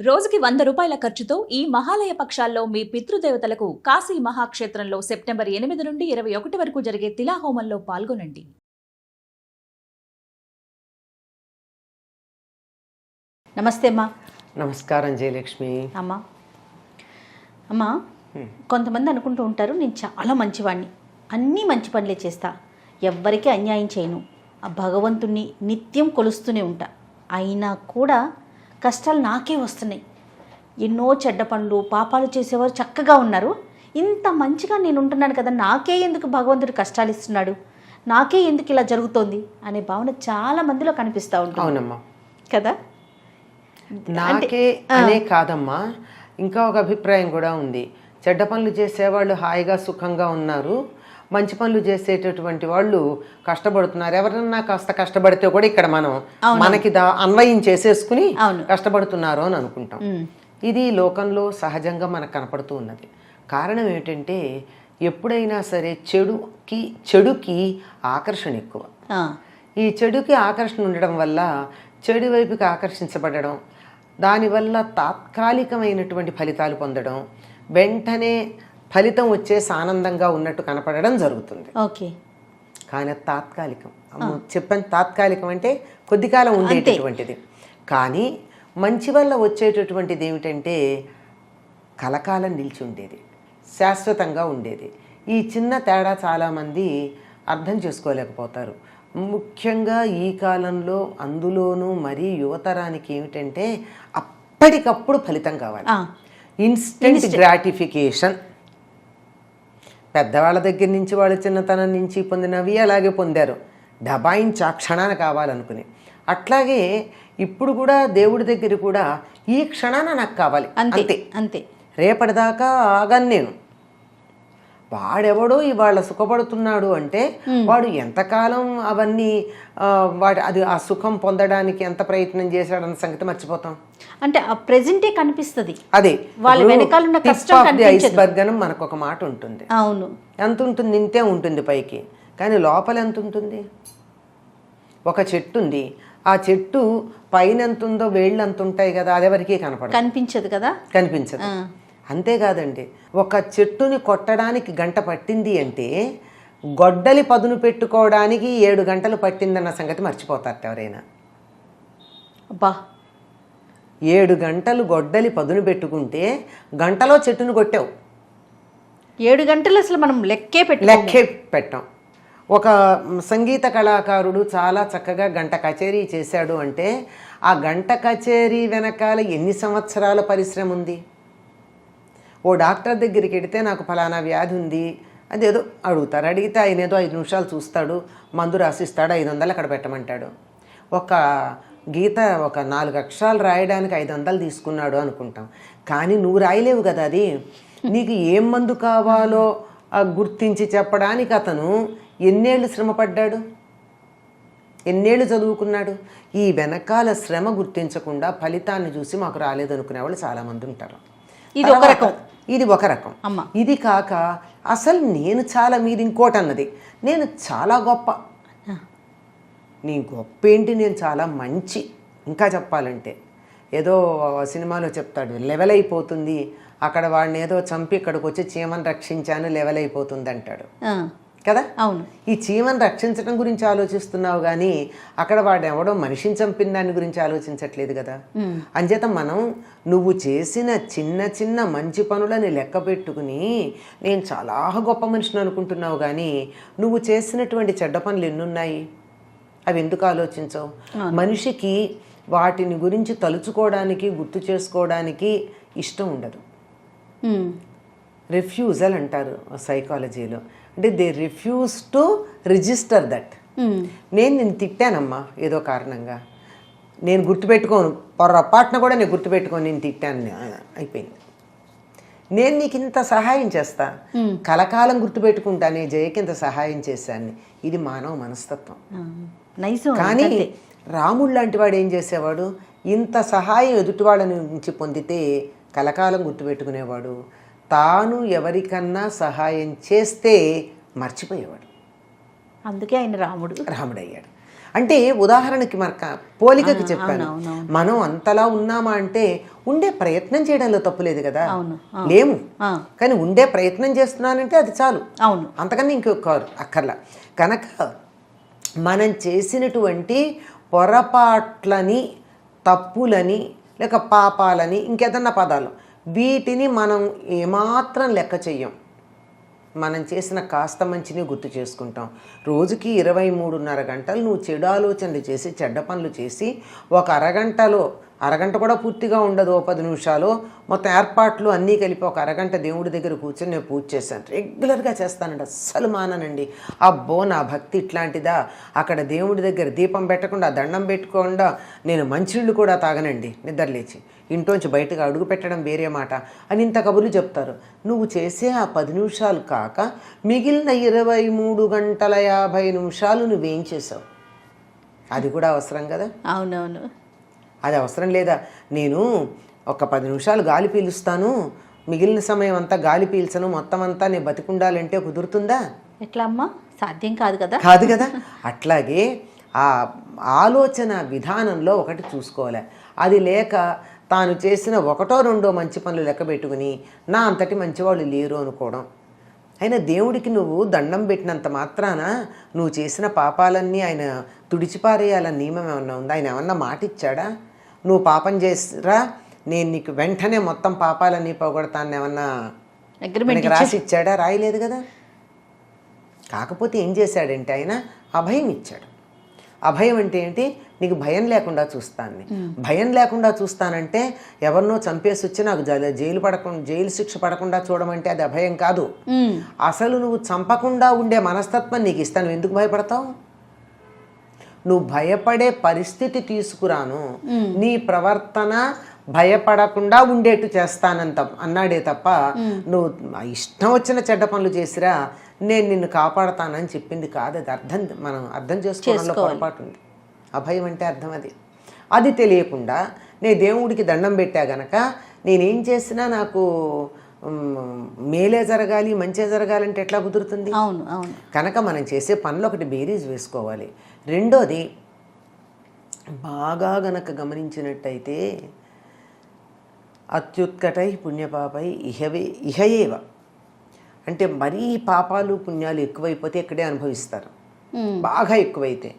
రోజుకి వంద రూపాయల ఖర్చుతో ఈ మహాలయ పక్షాల్లో మీ పితృదేవతలకు కాశీ మహాక్షేత్రంలో సెప్టెంబర్ ఎనిమిది నుండి ఇరవై ఒకటి వరకు జరిగే తిలాహోమంలో పాల్గొనండి. నమస్తే అమ్మా. నమస్కారం జయలక్ష్మి. అమ్మా. అమ్మా కొంతమంది అనుకుంటూ ఉంటారు నేను చాలా మంచివాడిని అన్నీ మంచి పనులే చేస్తా. ఎవ్వరికీ అన్యాయం చేయను. ఆ భగవంతుణ్ణి నిత్యం కొలుస్తూనే ఉంటా. అయినా కూడా కష్టాలు నాకే వస్తున్నాయి. ఎన్నో చెడ్డ పనులు పాపాలు చేసేవారు చక్కగా ఉన్నారు. ఇంత మంచిగా నేను ఉంటున్నాను కదా నాకే ఎందుకు భగవంతుడు కష్టాలు ఇస్తున్నాడు? నాకే ఎందుకు ఇలా జరుగుతోంది? అనే భావన చాలా మందిలో కనిపిస్తూ ఉంటుంది. అవునమ్మా. కదా? నాకే అనే కాదమ్మా. ఇంకా ఒక అభిప్రాయం కూడా ఉంది. చెడ్డ పనులు చేసేవాళ్ళు హాయిగా సుఖంగా ఉన్నారు. మంచి పనులు చేసేటటువంటి వాళ్ళు కష్టపడుతున్నారు. ఎవరన్నా కాస్త కష్టపడితే కూడా ఇక్కడ మనం మనకి దా అన్వయం చేసేసుకుని. కష్టపడుతున్నారు అని అనుకుంటాం. ఇది లోకంలో సహజంగా మనకు కనపడుతూ ఉన్నది. కారణం ఏమిటంటే ఎప్పుడైనా సరే చెడుకి చెడుకి ఆకర్షణ ఎక్కువ. ఈ చెడుకి ఆకర్షణ ఉండడం వల్ల చెడు వైపుకి ఆకర్షించబడడం దానివల్ల తాత్కాలికమైనటువంటి ఫలితాలు పొందడం వెంటనే ఫలితం వచ్చేసి ఆనందంగా ఉన్నట్టు కనపడడం జరుగుతుంది. ఓకే. కానీ తాత్కాలికం. చెప్పాను తాత్కాలికం అంటే కొద్ది కాలం ఉండేటటువంటిది. కానీ మంచి వల్ల వచ్చేటటువంటిది ఏమిటంటే కలకాలం నిలిచి ఉండేది. శాశ్వతంగా ఉండేది. ఈ చిన్న తేడా చాలామంది అర్థం చేసుకోలేకపోతారు. ముఖ్యంగా ఈ కాలంలో అందులోనూ మరీ యువతరానికి ఏమిటంటే అప్పటికప్పుడు ఫలితం కావాలి. ఇన్స్టెంట్. గ్రాటిఫికేషన్. పెద్దవాళ్ళ దగ్గర నుంచి వాళ్ళ చిన్నతనం నుంచి పొందినవి అలాగే పొందారు. డబాయించి ఆ క్షణాన కావాలనుకుని. అట్లాగే ఇప్పుడు కూడా దేవుడి దగ్గర కూడా ఈ క్షణాన నాకు కావాలి. అంతే. అంతే. రేపటిదాకా ఆగను నేను. వాడెవడో ఇవాళ సుఖపడుతున్నాడు అంటే వాడు ఎంతకాలం అవన్నీ వాడి అది ఆ సుఖం పొందడానికి ఎంత ప్రయత్నం చేశాడన్న సంగతి మర్చిపోతాం. అంటే ఆ ప్రెజెంటే కనిపిస్తుంది. అదే వాళ్ళ వెనకాల ఉన్న కష్టం. ఐస్బర్గ్ అని మనకు ఒక మాట ఉంటుంది. అవును. ఎంత ఉంటుంది? ఇంతే ఉంటుంది పైకి. కానీ లోపల ఎంత ఉంటుంది? ఒక చెట్టు ఉంది ఆ చెట్టు పైన ఎంత ఉందో వేళ్ళు ఎంత ఉంటాయి కదా అది ఎవరికీ కనపడదు. కనిపించదు కదా? కనిపించదు. అంతేకాదండి ఒక చెట్టుని కొట్టడానికి గంట పట్టింది అంటే గొడ్డలి పదును పెట్టుకోవడానికి ఏడు గంటలు పట్టిందన్న సంగతి మర్చిపోతారు ఎవరైనా. అబ్బా! ఏడు గంటలు గొడ్డలి పదును పెట్టుకుంటే గంటలో చెట్టును కొట్టావు. ఏడు గంటలు అసలు మనం లెక్కే పెట్టి లెక్కే పెట్టాం. ఒక సంగీత కళాకారుడు చాలా చక్కగా గంట కచేరీ చేశాడు అంటే ఆ గంట కచేరీ వెనకాల ఎన్ని సంవత్సరాల పరిశ్రమ ఉంది? ఓ డాక్టర్ దగ్గరికి వెడితే నాకు ఫలానా వ్యాధి ఉంది అదేదో అడుగుతారు. అడిగితే ఆయన ఏదో ఐదు నిమిషాలు చూస్తాడు మందు రాసిస్తాడు ఐదు వందలు అక్కడ పెట్టమంటాడు. ఒక గీత ఒక నాలుగు అక్షరాలు రాయడానికి ఐదు వందలు తీసుకున్నాడు అనుకుంటాం. కానీ నువ్వు రాయలేవు కదా అది. నీకు ఏం మందు కావాలో గుర్తించి చెప్పడానికి అతను ఎన్నేళ్ళు శ్రమపడ్డాడు? ఎన్నేళ్ళు చదువుకున్నాడు? ఈ వెనకాల శ్రమ గుర్తించకుండా ఫలితాన్ని చూసి మాకు రాలేదనుకునే వాళ్ళు చాలామంది ఉంటారు. ఇది ఒక రకం. ఇది ఒక రకం. ఇది కాక అసలు నేను చాలా మీరు ఇంకోటి అన్నది. నేను చాలా గొప్ప. నీ గొప్ప ఏంటి నేను చాలా మంచి. ఇంకా చెప్పాలంటే. ఏదో సినిమాలో చెప్తాడు లెవెల్ అయిపోతుంది అక్కడ వాడిని ఏదో చంపి ఇక్కడికి వచ్చి చీమని రక్షించాను లెవెల్ అయిపోతుంది అంటాడు కదా? అవును. ఈ చీమను రక్షించడం గురించి ఆలోచిస్తున్నావు కానీ అక్కడ వాడు ఎవడో మనిషిని చంపిన దాని గురించి ఆలోచించట్లేదు కదా? అంచేత మనం నువ్వు చేసిన చిన్న చిన్న మంచి పనులని లెక్క పెట్టుకుని నేను చాలా గొప్ప మనిషిని అనుకుంటున్నావు కానీ నువ్వు చేసినటువంటి చెడ్డ పనులు ఎన్నున్నాయి? అవి ఎందుకు ఆలోచించవు? మనిషికి వాటిని గురించి తలుచుకోవడానికి గుర్తు చేసుకోవడానికి ఇష్టం ఉండదు. రిఫ్యూజల్ అంటారు సైకాలజీలో. అంటే they refuse to register that నేను నేను తిట్టానమ్మా ఏదో కారణంగా. నేను గుర్తుపెట్టుకోను పొరపాటున కూడా నేను గుర్తుపెట్టుకోను నేను తిట్టాను అయిపోయింది. నేను నీకు ఇంత సహాయం చేస్తా. కలకాలం గుర్తుపెట్టుకుంటానే జయకి ఇంత సహాయం చేశాను ఇది మానవ మనస్తత్వం. కానీ. రాముడు లాంటి వాడు ఏం చేసేవాడు? ఇంత సహాయం ఎదుటి వాళ్ళ నుంచి పొందితే కలకాలం గుర్తుపెట్టుకునేవాడు. తాను ఎవరికన్నా సహాయం చేస్తే మర్చిపోయేవాడు. అందుకే ఆయన రాముడు. రాముడయ్యాడు. అంటే ఉదాహరణకి మనక పోలికకి చెప్పాను. మనం అంతలా ఉన్నామా అంటే ఉండే ప్రయత్నం చేయడంలో తప్పులేదు కదా. అవును, లేము. కానీ ఉండే ప్రయత్నం చేస్తున్నానంటే అది చాలు. అవును. అంతకన్నా ఇంకొక అక్కర్లా. కనుక మనం చేసినటువంటి పొరపాట్లని తప్పులని లేక పాపాలని ఇంకేదన్నా పదాలు వీటిని మనం ఏమాత్రం లెక్క చెయ్యం. మనం చేసిన కాస్త మంచిని గుర్తు చేసుకుంటాం. రోజుకి ఇరవై మూడున్నర గంటలు నువ్వు చెడు ఆలోచనలు చేసి చెడ్డ పనులు చేసి ఒక అరగంటలో అరగంట కూడా పూర్తిగా ఉండదు ఓ పది నిమిషాలు. మొత్తం ఏర్పాట్లు అన్నీ కలిపి ఒక అరగంట దేవుడి దగ్గర కూర్చొని నేను పూజ చేశాను. రెగ్యులర్గా చేస్తానండి అస్సలు మాననండి. అబ్బో నా భక్తి ఇట్లాంటిదా? అక్కడ దేవుడి దగ్గర దీపం పెట్టకుండా దండం పెట్టుకోకుండా నేను మంచిళ్ళు కూడా తాగనండి నిద్రలేచి ఇంట్లోంచి బయటకు అడుగు పెట్టడం వేరే మాట. అని ఇంత కబుర్లు చెప్తారు. నువ్వు చేసే ఆ పది నిమిషాలు కాక మిగిలిన ఇరవై మూడు గంటల యాభై నిమిషాలు నువ్వేం చేసావు అది కూడా అవసరం కదా? అవునవును. అది అవసరం లేదా? నేను ఒక పది నిమిషాలు గాలి పీలుస్తాను. మిగిలిన సమయం అంతా గాలి పీల్చను. మొత్తం అంతా నేను బతికుండాలంటే కుదురుతుందా? ఎట్లా అమ్మా సాధ్యం కాదు కదా? కాదు కదా? అట్లాగే ఆ ఆలోచన విధానంలో ఒకటి చూసుకోవాలి. అది లేక తాను చేసిన ఒకటో రెండో మంచి పనులు లెక్క పెట్టుకుని నా అంతటి మంచివాళ్ళు లేరు అనుకోవడం. అయినా దేవుడికి నువ్వు దండం పెట్టినంత మాత్రాన నువ్వు చేసిన పాపాలన్నీ ఆయన తుడిచిపారేయాలని నియమం ఏమన్నా ఉందా? ఆయన ఏమన్నా మాట ఇచ్చాడా నువ్వు పాపం చేసిరా నేను నీకు వెంటనే మొత్తం పాపాలన్నీ పోగొడతాను ఏమన్నా మనకి రాసి ఇచ్చాడా రాయలేదు కదా. కాకపోతే ఏం చేశాడంటే ఆయన అభయం ఇచ్చాడు. అభయం అంటే ఏంటి? నీకు భయం లేకుండా చూస్తాను భయం లేకుండా చూస్తానంటే ఎవరినో చంపేసి వచ్చి నాకు జైలు జైలు పడకుండా జైలు శిక్ష పడకుండా చూడమంటే అది అభయం కాదు. అసలు నువ్వు చంపకుండా ఉండే మనస్తత్వం నీకు ఇస్తాను. ఎందుకు భయపడతావు? నువ్వు భయపడే పరిస్థితి తీసుకురాను. నీ ప్రవర్తన భయపడకుండా ఉండేట్టు చేస్తానంత అన్నాడే తప్ప నువ్వు ఇష్టం వచ్చిన చెడ్డ పనులు చేసిరా నేను నిన్ను కాపాడతానని చెప్పింది కాదు. అది అర్థం మనం అర్థం చేసుకోవడంలో పొరపాటు ఉంది. అభయం అంటే అర్థం అది. అది తెలియకుండా నే దేవుడికి దండం పెట్టా గనక నేనేం చేసినా నాకు మేలే జరగాలి మంచే జరగాలంటే ఎట్లా కుదురుతుంది? అవును అవును. కనుక మనం చేసే పనులు ఒకటి బేరీజ్ వేసుకోవాలి. రెండోది బాగా గనక గమనించినట్టయితే అత్యుత్కటై పుణ్యపాపై ఇహవే ఇహయేవ. అంటే మరీ పాపాలు పుణ్యాలు ఎక్కువైపోతే ఇక్కడే అనుభవిస్తారు. బాగా ఎక్కువైతే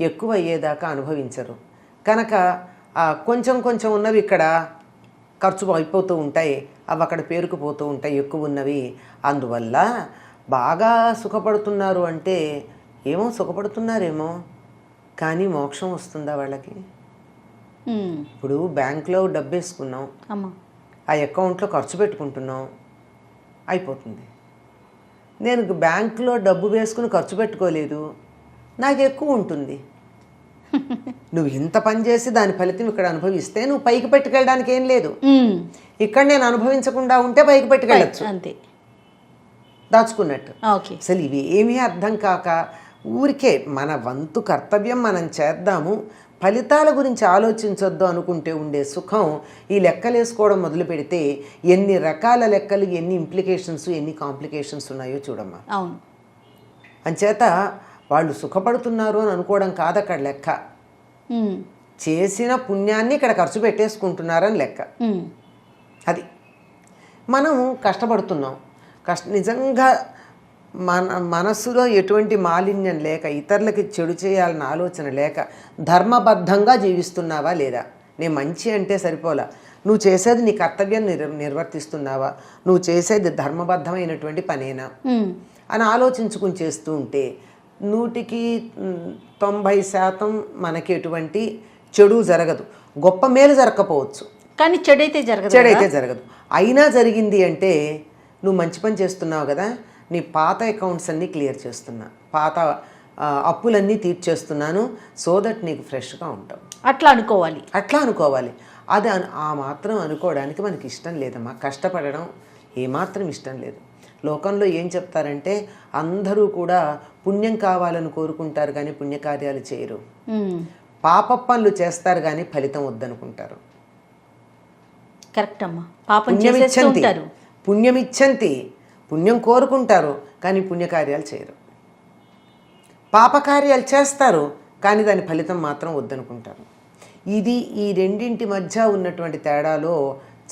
ఎక్కువ అయ్యేదాకా అనుభవించరు. కనుక కొంచెం కొంచెం ఉన్నవి ఇక్కడ ఖర్చు అయిపోతూ ఉంటాయి అవి అక్కడ పేరుకుపోతూ ఉంటాయి ఎక్కువ ఉన్నవి. అందువల్ల బాగా సుఖపడుతున్నారు అంటే ఏమో సుఖపడుతున్నారేమో కానీ మోక్షం వస్తుందా వాళ్ళకి. ఇప్పుడు బ్యాంక్లో డబ్బు వేసుకున్నాం ఆ అకౌంట్లో ఖర్చు పెట్టుకుంటున్నాం. అయిపోతుంది. నేను బ్యాంకులో డబ్బు వేసుకుని ఖర్చు పెట్టుకోలేదు. నాకు ఎక్కువ ఉంటుంది. నువ్వు ఇంత పని చేసి దాని ఫలితం ఇక్కడ అనుభవిస్తే నువ్వు పైకి పెట్టుకెళ్ళడానికి ఏం లేదు. ఇక్కడ నేను అనుభవించకుండా ఉంటే పైకి పెట్టుకెళ్ళచ్చు. అంతే. దాచుకున్నట్టు. ఓకే. అసలు ఇవి ఏమీ అర్థం కాక ఊరికే మన వంతు కర్తవ్యం మనం చేద్దాము ఫలితాల గురించి ఆలోచించొద్దు అనుకుంటే ఉండే సుఖం ఈ లెక్కలు వేసుకోవడం మొదలు పెడితే ఎన్ని రకాల లెక్కలు ఎన్ని ఇంప్లికేషన్స్ ఎన్ని కాంప్లికేషన్స్ ఉన్నాయో చూడమ్మా. అవును. అంచేత వాళ్ళు సుఖపడుతున్నారు అని అనుకోవడం కాదు అక్కడ లెక్క. చేసిన పుణ్యాన్ని ఇక్కడ ఖర్చు పెట్టేసుకుంటున్నారని లెక్క. అది. మనం కష్టపడుతున్నాం. కష్ట నిజంగా మన మనస్సులో ఎటువంటి మాలిన్యం లేక ఇతరులకి చెడు చేయాలన్న ఆలోచన లేక ధర్మబద్ధంగా జీవిస్తున్నావా లేదా? నేను మంచి అంటే సరిపోలా. నువ్వు చేసేది నీ కర్తవ్యం నిర్ నిర్వర్తిస్తున్నావా? నువ్వు చేసేది ధర్మబద్ధమైనటువంటి పనేనా. అని ఆలోచించుకుని చేస్తూ ఉంటే నూటికి తొంభై శాతం మనకి ఎటువంటి చెడు జరగదు. గొప్ప మేలు జరగకపోవచ్చు. కానీ చెడైతే జరగదు చెడైతే జరగదు. అయినా జరిగింది అంటే నువ్వు మంచి పని చేస్తున్నావు కదా? నీ పాత అకౌంట్స్ అన్నీ క్లియర్ చేస్తున్నా. పాత అప్పులన్నీ తీర్చేస్తున్నాను సో దట్ నీకు ఫ్రెష్గా ఉంటావు. అట్లా అనుకోవాలి. అట్లా అనుకోవాలి. అది అను- ఆ మాత్రం అనుకోవడానికి మనకి ఇష్టం లేదమ్మా. కష్టపడడం ఏమాత్రం ఇష్టం లేదు. లోకంలో ఏం చెప్తారంటే అందరూ కూడా పుణ్యం కావాలని కోరుకుంటారు కానీ పుణ్యకార్యాలు చేయరు. పాప పనులు చేస్తారు కానీ ఫలితం వద్దనుకుంటారు. కరెక్ట్ అమ్మా. పాపం పుణ్యమిచ్చంతి. పుణ్యం కోరుకుంటారు కానీ పుణ్యకార్యాలు చేయరు. పాపకార్యాలు చేస్తారు కానీ దాని ఫలితం మాత్రం వద్దనుకుంటారు. ఇది ఈ రెండింటి మధ్య ఉన్నటువంటి తేడాలో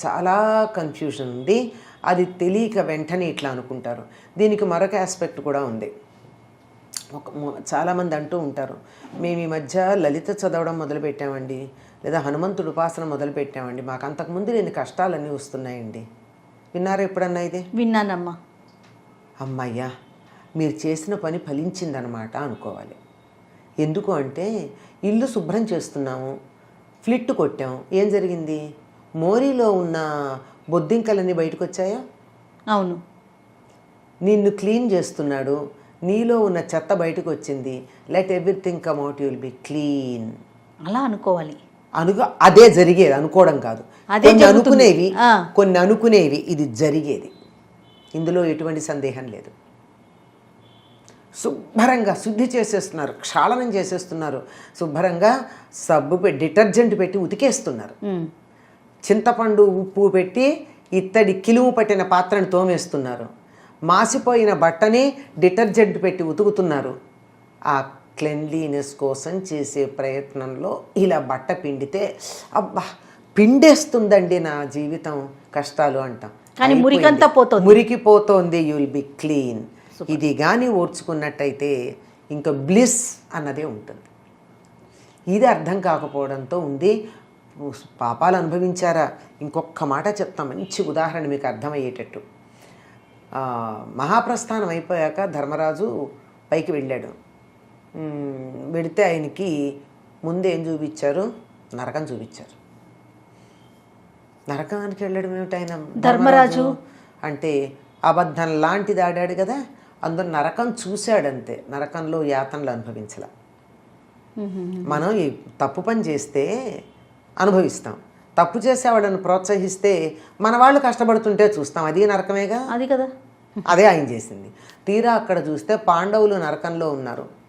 చాలా కన్ఫ్యూజన్ ఉంది. అది తెలియక వెంటనే ఇట్లా అనుకుంటారు. దీనికి మరొక ఆస్పెక్ట్ కూడా ఉంది. ఒక చాలామంది అంటూ ఉంటారు మేము ఈ మధ్య లలిత చదవడం మొదలుపెట్టామండి లేదా హనుమంతుడు ఉపాసన మొదలుపెట్టామండి మాకు అంతకుముందు లేని కష్టాలన్నీ వస్తున్నాయండి. విన్నారా ఎప్పుడన్నా ఇది? విన్నానమ్మా. అమ్మయ్యా మీరు చేసిన పని ఫలించిందనమాట అనుకోవాలి. ఎందుకు అంటే ఇల్లు శుభ్రం చేస్తున్నాము ఫ్లిట్ కొట్టాం ఏం జరిగింది? మోరీలో ఉన్న బొద్దింకలన్నీ బయటకు వచ్చాయా అవును. నిన్ను క్లీన్ చేస్తున్నాడు నీలో ఉన్న చెత్త బయటకు వచ్చింది let everything come out you'll be clean అలా అనుకోవాలి. అనుకో అదే జరిగేది అనుకోవడం కాదు. కొన్ని. అనుకునేవి. కొన్ని అనుకునేవి ఇది జరిగేది. ఇందులో ఎటువంటి సందేహం లేదు. శుభ్రంగా శుద్ధి చేసేస్తున్నారు క్షాళనం చేసేస్తున్నారు. శుభ్రంగా సబ్బు పెట్టి డిటర్జెంట్ పెట్టి ఉతికేస్తున్నారు. చింతపండు ఉప్పు పెట్టి ఇత్తడి కిలుము పట్టిన పాత్రను తోమేస్తున్నారు. మాసిపోయిన బట్టని డిటర్జెంట్ పెట్టి ఉతుకుతున్నారు. ఆ క్లెన్లీనెస్ కోసం చేసే ప్రయత్నంలో ఇలా బట్ట పిండితే అబ్బా పిండేస్తుందండి నా జీవితం కష్టాలు అంటాం. కానీ మురికంతా. పోతోంది. మురికిపోతోంది యూ విల్ బి క్లీన్ ఇది కానీ ఓర్చుకున్నట్టయితే ఇంకా బ్లిస్ అన్నదే ఉంటుంది. ఇది అర్థం కాకపోవడంతో ఉంది. పాపాలు అనుభవించారా? ఇంకొక మాట చెప్తాం. మంచి ఉదాహరణ మీకు అర్థమయ్యేటట్టు. మహాప్రస్థానం అయిపోయాక ధర్మరాజు పైకి వెళ్ళాడు. మ్, వెడితే ఆయనకి ముందు ఏం చూపించారు? నరకం చూపించారు. నరకానికి వెళ్ళడం ఏమిటి ఆయన? ధర్మరాజు? అంటే అబద్ధం లాంటిది ఆడాడు కదా అందులో నరకం చూశాడంతే. నరకంలో యాతనలు అనుభవించలా. మనం ఈ తప్పు పని చేస్తే అనుభవిస్తాం. తప్పు చేసేవాళ్ళని ప్రోత్సహిస్తే మన వాళ్ళు కష్టపడుతుంటే చూస్తాం. అది నరకమేగా? అది కదా. అదే ఆయన చేసింది. తీరా అక్కడ చూస్తే పాండవులు నరకంలో ఉన్నారు.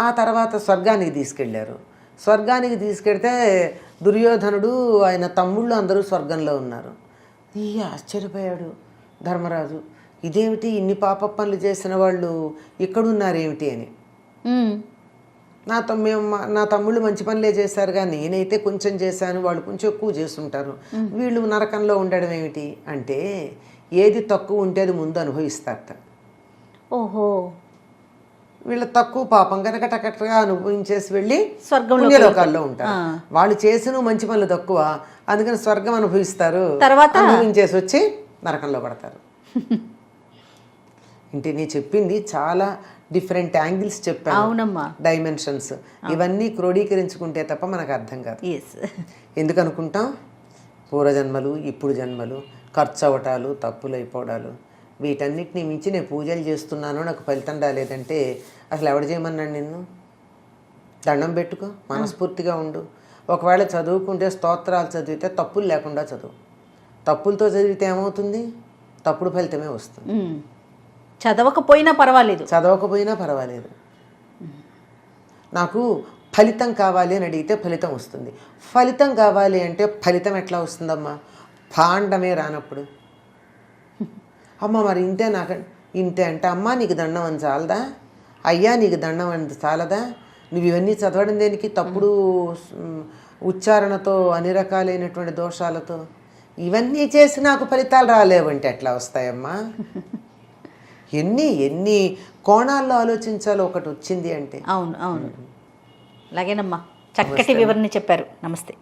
ఆ తర్వాత స్వర్గానికి తీసుకెళ్ళారు. స్వర్గానికి తీసుకెడితే దుర్యోధనుడు ఆయన తమ్ముళ్ళు అందరూ స్వర్గంలో ఉన్నారు. ఈ ఆశ్చర్యపోయాడు ధర్మరాజు. ఇదేమిటి ఇన్ని పాప పనులు చేసిన వాళ్ళు ఇక్కడున్నారేమిటి అని. నా మేము నా తమ్ముళ్ళు మంచి పనులే చేశారు కానీ నేనైతే కొంచెం చేశాను వాళ్ళు కొంచెం ఎక్కువ చేస్తుంటారు. వీళ్ళు నరకంలో ఉండడం ఏమిటి? అంటే ఏది తక్కువ ఉంటే అది ముందు అనుభవిస్తారట. ఓహో. వీళ్ళు తక్కువ పాపం కనుక టకటగా అనుభవించేసి వెళ్ళి పుణ్యలోకాల్లో ఉంటారు. వాళ్ళు చేసిన మంచి పనులు తక్కువ అందుకని స్వర్గం అనుభవిస్తారు. తర్వాత? అనుభవించేసి వచ్చి నరకంలో పడతారు. ఇంటి నీ చెప్పింది చాలా డిఫరెంట్ యాంగిల్స్ చెప్పాను. అవునమ్మా. డైమెన్షన్స్. ఇవన్నీ క్రోడీకరించుకుంటే తప్ప మనకు అర్థం కాదు. ఎందుకు అనుకుంటాం పూర్వజన్మలు ఇప్పుడు జన్మలు ఖర్చు అవటాలు తప్పులు అయిపోవడాలు వీటన్నిటిని మించి నేను పూజలు చేస్తున్నాను నాకు ఫలితం రాలేదంటే అసలు ఎవడు చేయమన్నాడు నిన్ను? దండం పెట్టుకో మనస్ఫూర్తిగా ఉండు. ఒకవేళ చదువుకుంటే స్తోత్రాలు చదివితే తప్పులు లేకుండా చదువు. తప్పులతో చదివితే ఏమవుతుంది? తప్పుడు ఫలితమే వస్తుంది. చదవకపోయినా పర్వాలేదు. చదవకపోయినా పర్వాలేదు. నాకు ఫలితం కావాలి అని అడిగితే ఫలితం వస్తుంది. ఫలితం కావాలి అంటే ఫలితం ఎట్లా వస్తుందమ్మా? పాండమే రానప్పుడు. అమ్మ మరి ఇంతే నాకు ఇంతే అంటే అమ్మ నీకు దండం అని చాలదా? అయ్యా నీకు దండం అని చాలదా? నువ్వు ఇవన్నీ చదవడం దేనికి? తప్పుడు ఉచ్చారణతో అన్ని రకాలైనటువంటి దోషాలతో. ఇవన్నీ చేసి నాకు ఫలితాలు రాలేవంటే ఎట్లా వస్తాయమ్మా? ఎన్ని ఎన్ని కోణాల్లో ఆలోచించాలో ఒకటి వచ్చింది అంటే. అవును అవును. అలాగేనమ్మా. చక్కటి వివరణ చెప్పారు. నమస్తే.